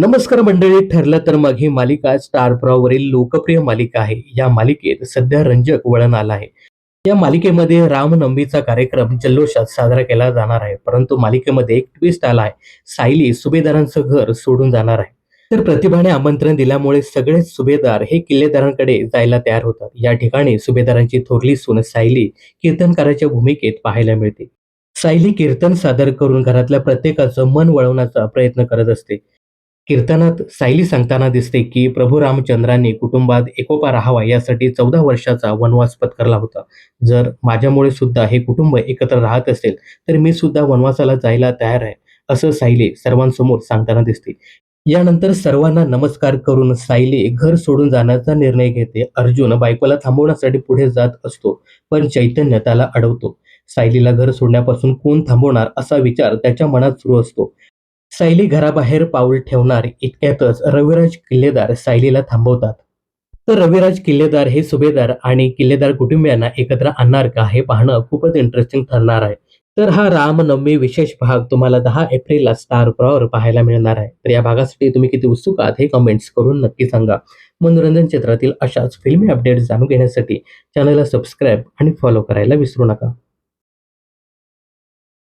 नमस्कार मंडळी ठरलं तर मग ही मालिका स्टार प्रॉवरील लोकप्रिय मालिका आहे. या मालिकेत सध्या रंजक वळण आलं आहे. या मालिकेमध्ये रामनवमीचा कार्यक्रम जल्लोषात साजरा केला जाणार आहे. परंतु मालिकेमध्ये एक ट्विस्ट आला आहे. सायली सुभेदारांचं घर सोडून जाणार आहे. तर प्रतिभाने आमंत्रण दिल्यामुळे सगळेच सुभेदार हे किल्लेदारांकडे जायला तयार होतात. या ठिकाणी सुभेदारांची थोरली सून सायली कीर्तनकाराच्या भूमिकेत पाहायला मिळते. सायली कीर्तन सादर करून घरातल्या प्रत्येकाचं मन वळवण्याचा प्रयत्न करत असते. कीर्तनात सायली सांगताना दिसते की प्रभू रामचंद्रांनी कुटुंबात एकोपा राहावा यासाठी चौदा वर्षाचा वनवास पत्करला होता. जर माझ्यामुळे सुद्धा हे कुटुंब एकत्र राहत असेल तर मी सुद्धा वनवासाला जायला तयार आहे असं सायली सर्वांसमोर सांगताना दिसते. यानंतर सर्वांना नमस्कार करून सायली घर सोडून जाण्याचा निर्णय घेते. अर्जुन बायकोला थांबवण्यासाठी पुढे जात असतो पण चैतन्य त्याला अडवतो. सायलीला घर सोडण्यापासून कोण थांबवणार असा विचार त्याच्या मनात सुरू असतो. सायली घराबाहेर पाऊल ठेवणार इतक्यातच रविराज किल्लेदार सायलीला थांबवतात. तर रविराज किल्लेदार हे सुभेदार आणि किल्लेदार कुटुंबियांना एकत्र आणणार का हे पाहणं खूपच इंटरेस्टिंग ठरणार आहे. तर हा रामनवमी विशेष भाग तुम्हाला दहा एप्रिलला स्टार प्रॉवर पाहायला मिळणार आहे. तर या भागासाठी तुम्ही किती उत्सुक आहात हे कमेंट्स करून नक्की सांगा. मनोरंजन क्षेत्रातील अशाच फिल्मी अपडेट्स जाणून घेण्यासाठी चॅनलला सबस्क्राईब आणि फॉलो करायला विसरू नका.